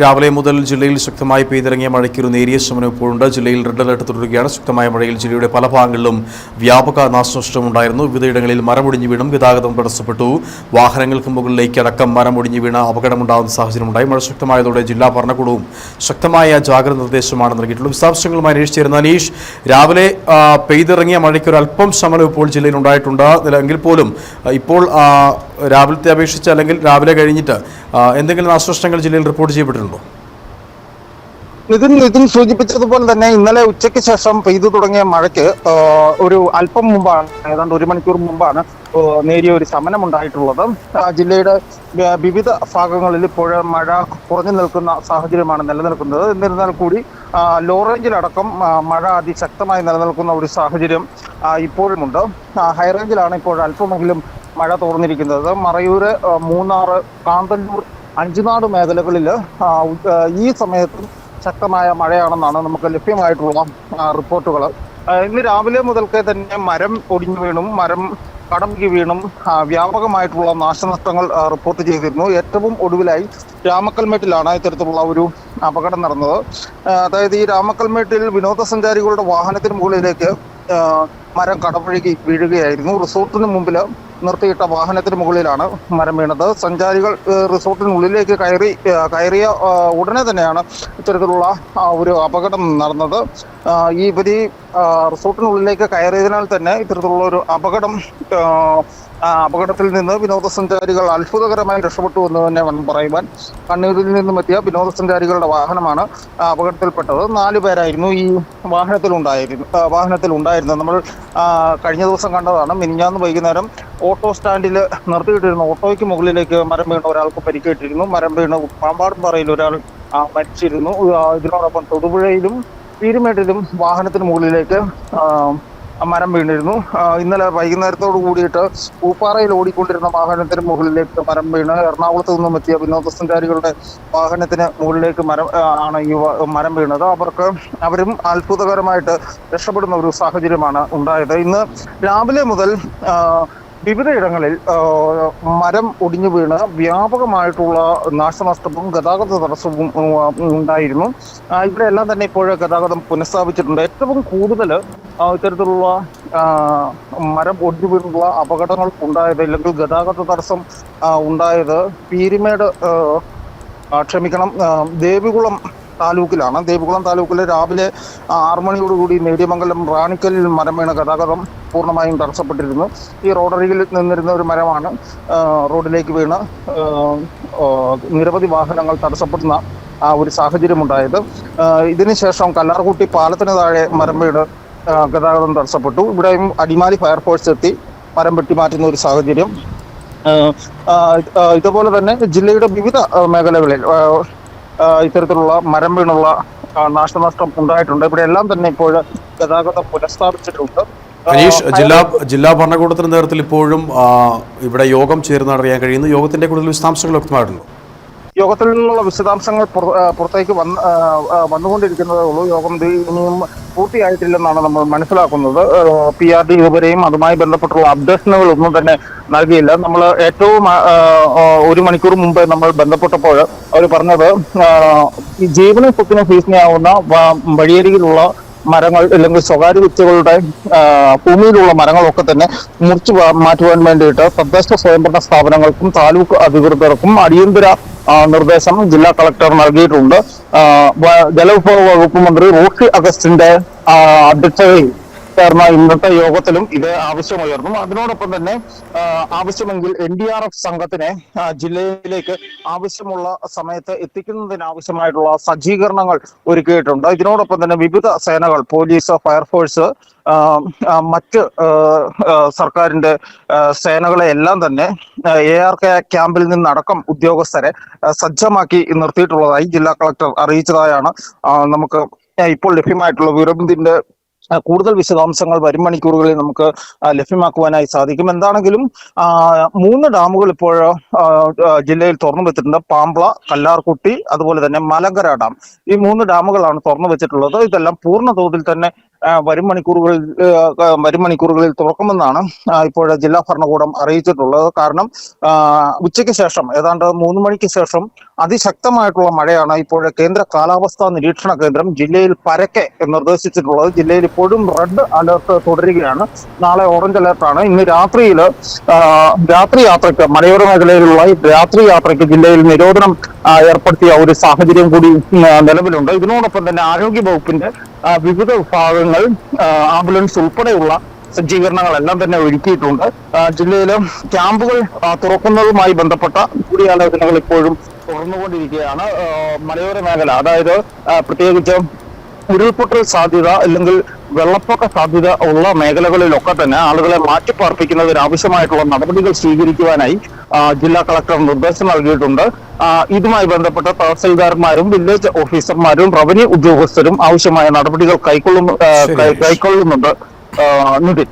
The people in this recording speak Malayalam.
രാവിലെ മുതൽ ജില്ലയിൽ ശക്തമായി പെയ്തിറങ്ങിയ മഴയ്ക്ക് ഒരു നേരിയ ശമനം ഇപ്പോഴുണ്ട്. ജില്ലയിൽ റെഡ് അലർട്ട് തുടരുകയാണ്. ശക്തമായ മഴയിൽ ജില്ലയുടെ പല ഭാഗങ്ങളിലും വ്യാപക നാശനഷ്ടമുണ്ടായിരുന്നു. വിവിധയിടങ്ങളിൽ മരമൊടിഞ്ഞു വീണും ഗതാഗതം തടസ്സപ്പെട്ടു. വാഹനങ്ങൾക്ക് മുകളിലേക്ക് അടക്കം മരമൊടിഞ്ഞു വീണ അപകടമുണ്ടാകുന്ന സാഹചര്യമുണ്ടായി. മഴ ശക്തമായതോടെ ജില്ലാ ഭരണകൂടവും ശക്തമായ ജാഗ്രത നിർദ്ദേശമാണ് നൽകിയിട്ടുള്ളത്. വിശദാംശങ്ങളുമായി അനീഷ് ചേരുന്ന അനീഷ് രാവിലെ പെയ്തിറങ്ങിയ മഴയ്ക്ക് ഒരു അല്പം ശമനം ഇപ്പോൾ ജില്ലയിൽ ഉണ്ടായിട്ടുണ്ട്. എങ്കിൽ പോലും ഇപ്പോൾ രാവിലത്തെ അപേക്ഷിച്ച് അല്ലെങ്കിൽ രാവിലെ കഴിഞ്ഞിട്ട് എന്തെങ്കിലും നാശനഷ്ടങ്ങൾ ജില്ലയിൽ റിപ്പോർട്ട് ചെയ്യപ്പെട്ടിട്ടുണ്ടോ? നിതിൻ നിതിൻ സൂചിപ്പിച്ചതുപോലെ തന്നെ ഇന്നലെ ഉച്ചയ്ക്ക് ശേഷം പെയ്തു തുടങ്ങിയ മഴയ്ക്ക് ഒരു അല്പം മുമ്പാണ് ഏതാണ്ട് ഒരു മണിക്കൂർ മുമ്പാണ് നേരിയ ഒരു ശമനം ഉണ്ടായിട്ടുള്ളത്. ജില്ലയുടെ വിവിധ ഭാഗങ്ങളിൽ ഇപ്പോൾ മഴ കുറഞ്ഞു നിൽക്കുന്ന സാഹചര്യമാണ് നിലനിൽക്കുന്നത്. എന്നിരുന്നാൽ കൂടി ലോ റേഞ്ചിലടക്കം മഴ അതിശക്തമായി നിലനിൽക്കുന്ന ഒരു സാഹചര്യം ഇപ്പോഴും ഇപ്പോഴുമുണ്ട്. ഹൈറേഞ്ചിലാണ് ഇപ്പോൾ അല്പമെങ്കിലും മഴ തോർന്നിരിക്കുന്നത്. മറയൂര് മൂന്നാർ കാന്തല്ലൂർ അഞ്ചുനാട് മേഖലകളിൽ ഈ സമയത്തും ശക്തമായ മഴയാണെന്നാണ് നമുക്ക് ലഭ്യമായിട്ടുള്ള റിപ്പോർട്ടുകൾ. ഇന്ന് രാവിലെ മുതൽക്കേ തന്നെ മരം ഒടിഞ്ഞു വീണും മരം കടമ്പി വീണും വ്യാപകമായിട്ടുള്ള നാശനഷ്ടങ്ങൾ റിപ്പോർട്ട് ചെയ്തിരുന്നു. ഏറ്റവും ഒടുവിലായി രാമക്കൽമേട്ടിലാണ് ഇത്തരത്തിലുള്ള ഒരു അപകടം നടന്നത്. അതായത് ഈ രാമക്കൽമേട്ടിൽ വിനോദസഞ്ചാരികളുടെ വാഹനത്തിന് മുകളിലേക്ക് മരം കടപുഴകി വീഴുകയായിരുന്നു. റിസോർട്ടിന് മുമ്പിൽ നിർത്തിയിട്ട വാഹനത്തിന് മുകളിലാണ് മരം വീണത്. സഞ്ചാരികൾ റിസോർട്ടിനുള്ളിലേക്ക് കയറി കയറിയ ഉടനെ തന്നെയാണ് ഇത്തരത്തിലുള്ള ഒരു അപകടം നടന്നത്. ഈ ഇവർ റിസോർട്ടിനുള്ളിലേക്ക് കയറിയതിനാൽ തന്നെ ഇത്തരത്തിലുള്ള ഒരു അപകടം അപകടത്തിൽ നിന്ന് വിനോദസഞ്ചാരികൾ അത്ഭുതകരമായി രക്ഷപ്പെട്ടു എന്ന് തന്നെ വേണം പറയുവാൻ. കണ്ണൂരിൽ നിന്നും എത്തിയ വിനോദസഞ്ചാരികളുടെ വാഹനമാണ് അപകടത്തിൽപ്പെട്ടത്. നാല് പേരായിരുന്നു ഈ വാഹനത്തിലുണ്ടായിരുന്നു വാഹനത്തിലുണ്ടായിരുന്നത്. നമ്മൾ കഴിഞ്ഞ ദിവസം കണ്ടതാണ്. മിനിഞ്ഞാന്ന് വൈകുന്നേരം ഓട്ടോ സ്റ്റാൻഡിൽ നിർത്തിയിട്ടിരുന്ന ഓട്ടോയ്ക്ക് മുകളിലേക്ക് മരം വീണ ഒരാൾക്ക് പരിക്കേറ്റിരുന്നു. മരം വീണ് പാമ്പാടുംപാറയിൽ ഒരാൾ ആ, മരിച്ചിരുന്നു. ഇതിനോടൊപ്പം തൊടുപുഴയിലും പീരുമേട്ടിലും വാഹനത്തിന് മുകളിലേക്ക് മരം വീണിരുന്നു. ഇന്നലെ വൈകുന്നേരത്തോട് കൂടിയിട്ട് പൂപ്പാറയിൽ ഓടിക്കൊണ്ടിരുന്ന വാഹനത്തിന് മുകളിലേക്ക് മരം വീണ്. എറണാകുളത്ത് നിന്നും എത്തിയ വിനോദസഞ്ചാരികളുടെ വാഹനത്തിന് മുകളിലേക്ക് മരം ആണ് ഈ മരം വീണത്. അവർക്ക് അവരും അത്ഭുതകരമായിട്ട് രക്ഷപ്പെടുന്ന ഒരു സാഹചര്യമാണ് ഉണ്ടായത്. ഇന്ന് രാവിലെ മുതൽ വിവിധയിടങ്ങളിൽ മരം ഒടിഞ്ഞു വീണ് വ്യാപകമായിട്ടുള്ള നാശനഷ്ടവും ഗതാഗത തടസ്സവും ഉണ്ടായിരുന്നു. ആ, ഇവിടെ എല്ലാം തന്നെ ഇപ്പോൾ ഗതാഗതം പുനഃസ്ഥാപിച്ചിട്ടുണ്ട്. ഏറ്റവും കൂടുതൽ ഇത്തരത്തിലുള്ള മരം ഒടിഞ്ഞു വീണുള്ള അപകടങ്ങൾ ഉണ്ടായത് അല്ലെങ്കിൽ ഗതാഗത തടസ്സം ഉണ്ടായത് പീരിമേട് ക്ഷമിക്കണം ദേവികുളം താലൂക്കിലാണ്. ദേവികുളം താലൂക്കിൽ രാവിലെ ആറുമണിയോടുകൂടി നേടിയമംഗലം റാണിക്കലിൽ മരം വീണ ഗതാഗതം പൂർണമായും തടസ്സപ്പെട്ടിരുന്നു. ഈ റോഡരികിൽ നിന്നിരുന്ന ഒരു മരമാണ് റോഡിലേക്ക് വീണ് നിരവധി വാഹനങ്ങൾ തടസ്സപ്പെടുന്ന ആ ഒരു സാഹചര്യം ഉണ്ടായത് ആ, ഇതിനുശേഷം കല്ലാർകുട്ടി പാലത്തിന് താഴെ മരം ആ, ഗതാഗതം തടസ്സപ്പെട്ടു. ഇവിടെയും അടിമാലി ഫയർഫോഴ്സ് എത്തി മരം വെട്ടിമാറ്റുന്ന ഒരു സാഹചര്യം. ഇതുപോലെ തന്നെ ജില്ലയുടെ വിവിധ മേഖലകളിൽ ഇത്തരത്തിലുള്ള മരം വീണുള്ള നാശനഷ്ടം ഉണ്ടായിട്ടുണ്ട്. ഇവിടെ എല്ലാം തന്നെ ഇപ്പോൾ ഗതാഗതം പുനഃസ്ഥാപിച്ചിട്ടുണ്ട്. ഹരീഷ് ജില്ലാ ജില്ലാ ഭരണകൂടത്തിന്റെ നേതൃത്വത്തിൽ ഇപ്പോഴും ഇവിടെ യോഗം ചേരുന്ന അറിയാൻ കഴിയുന്നു. യോഗത്തിന്റെ കൂടുതൽ വിശദാംശങ്ങൾ വ്യക്തമായിട്ടുണ്ടോ. യോഗത്തിൽ നിന്നുള്ള വിശദാംശങ്ങൾ പുറത്തേക്ക് വന്ന് വന്നുകൊണ്ടിരിക്കുന്നതേ ഉള്ളൂ യോഗം ഇനിയും പൂർത്തിയായിട്ടില്ലെന്നാണ് നമ്മൾ മനസ്സിലാക്കുന്നത്. പി ആർ ഡി ഇതുവരെയും അതുമായി ബന്ധപ്പെട്ടുള്ള അപ്ഡേഷനുകൾ ഒന്നും തന്നെ നൽകിയില്ല. നമ്മൾ ഏറ്റവും ഒരു മണിക്കൂർ മുമ്പ് നമ്മൾ ബന്ധപ്പെട്ടപ്പോൾ അവർ പറഞ്ഞത് ജീവനും സ്വത്തിനും ഭീഷണിയാവുന്ന വഴിയരികിലുള്ള മരങ്ങൾ അല്ലെങ്കിൽ സ്വകാര്യ വ്യക്തികളുടെ ഭൂമിയിലുള്ള മരങ്ങളൊക്കെ തന്നെ മുറിച്ചു മാറ്റുവാൻ വേണ്ടിയിട്ട് തദ്ദേശ സ്വയംഭരണ സ്ഥാപനങ്ങൾക്കും താലൂക്ക് അധികൃതർക്കും അടിയന്തര നിർദ്ദേശം ജില്ലാ കളക്ടർ നൽകിയിട്ടുണ്ട്. ജലവിഭവ വകുപ്പ് മന്ത്രി റോഷി അഗസ്റ്റിന്റെ അധ്യക്ഷതയിൽ ചേർന്ന ഇന്നത്തെ യോഗത്തിലും ഇത് ആവശ്യമുയർന്നു അതിനോടൊപ്പം തന്നെ ആവശ്യമെങ്കിൽ എൻ ഡി ആർ എഫ് സംഘത്തിനെ ജില്ലയിലേക്ക് ആവശ്യമുള്ള സമയത്ത് എത്തിക്കുന്നതിനാവശ്യമായിട്ടുള്ള സജ്ജീകരണങ്ങൾ ഒരുക്കിയിട്ടുണ്ട്. ഇതിനോടൊപ്പം തന്നെ വിവിധ സേനകൾ പോലീസ് ഫയർഫോഴ്സ് മറ്റ് സർക്കാരിന്റെ സേനകളെ എല്ലാം തന്നെ എ ആർ കെ ക്യാമ്പിൽ നിന്നടക്കം ഉദ്യോഗസ്ഥരെ സജ്ജമാക്കി നിർത്തിയിട്ടുള്ളതായി ജില്ലാ കളക്ടർ അറിയിച്ചതായാണ് നമുക്ക് ഇപ്പോൾ ലഭ്യമായിട്ടുള്ള വിവരം കൂടുതൽ വിശദാംശങ്ങൾ വരും മണിക്കൂറുകളിൽ നമുക്ക് ലഭ്യമാക്കുവാനായി സാധിക്കും. എന്താണെങ്കിലും മൂന്ന് ഡാമുകൾ ഇപ്പോൾ ജില്ലയിൽ തുറന്നു വെച്ചിട്ടുണ്ട്. പാമ്പ്ള കല്ലാർകുട്ടി അതുപോലെ തന്നെ മലങ്കര ഡാം. ഈ മൂന്ന് ഡാമുകളാണ് തുറന്നു വെച്ചിട്ടുള്ളത്. ഇതെല്ലാം പൂർണ തോതിൽ തന്നെ വരും മണിക്കൂറുകളിൽ വരും മണിക്കൂറുകളിൽ തുറക്കുമെന്നാണ് ഇപ്പോൾ ജില്ലാ ഭരണകൂടം അറിയിച്ചിട്ടുള്ളത്. കാരണം ഉച്ചയ്ക്ക് ശേഷം ഏതാണ്ട് മൂന്ന് മണിക്ക് ശേഷം അതിശക്തമായിട്ടുള്ള മഴയാണ് ഇപ്പോൾ കേന്ദ്ര കാലാവസ്ഥാ നിരീക്ഷണ കേന്ദ്രം ജില്ലയിൽ പരക്കെ നിർദ്ദേശിച്ചിട്ടുള്ളത്. ജില്ലയിൽ ഇപ്പോഴും റെഡ് അലർട്ട് തുടരുകയാണ്. നാളെ ഓറഞ്ച് അലർട്ടാണ്. ഇന്ന് രാത്രിയിൽ രാത്രി യാത്രയ്ക്ക് മലയോര മേഖലയിലുള്ള രാത്രി യാത്രയ്ക്ക് ജില്ലയിൽ നിരോധനം ഏർപ്പെടുത്തിയ ഒരു സാഹചര്യം കൂടി നിലവിലുണ്ട്. ഇതിനോടൊപ്പം തന്നെ ആരോഗ്യ വകുപ്പിന്റെ വിവിധ വിഭാഗങ്ങൾ ആംബുലൻസ് ഉൾപ്പെടെയുള്ള സജ്ജീകരണങ്ങളെല്ലാം തന്നെ ഒരുക്കിയിട്ടുണ്ട്. ജില്ലയിലെ ക്യാമ്പുകൾ തുറക്കുന്നതുമായി ബന്ധപ്പെട്ട കൂടിയാലോചനകൾ ഇപ്പോഴും തുടർന്നുകൊണ്ടിരിക്കുകയാണ് മലയോര മേഖല അതായത് പ്രത്യേകിച്ച് ഉരുൾപൊട്ടൽ സാധ്യത അല്ലെങ്കിൽ വെള്ളപ്പൊക്ക സാധ്യത ഉള്ള മേഖലകളിലൊക്കെ തന്നെ ആളുകളെ മാറ്റിപ്പാർപ്പിക്കുന്നതിന് ആവശ്യമായിട്ടുള്ള നടപടികൾ സ്വീകരിക്കുവാനായി ജില്ലാ കളക്ടർ നിർദ്ദേശം നൽകിയിട്ടുണ്ട് ഇതുമായി ബന്ധപ്പെട്ട തഹസിൽദാർമാരും വില്ലേജ് ഓഫീസർമാരും റവന്യൂ ഉദ്യോഗസ്ഥരും ആവശ്യമായ നടപടികൾ കൈക്കൊള്ളുന്നു. കൈക്കൊള്ളുന്നുണ്ട് നിതിൻ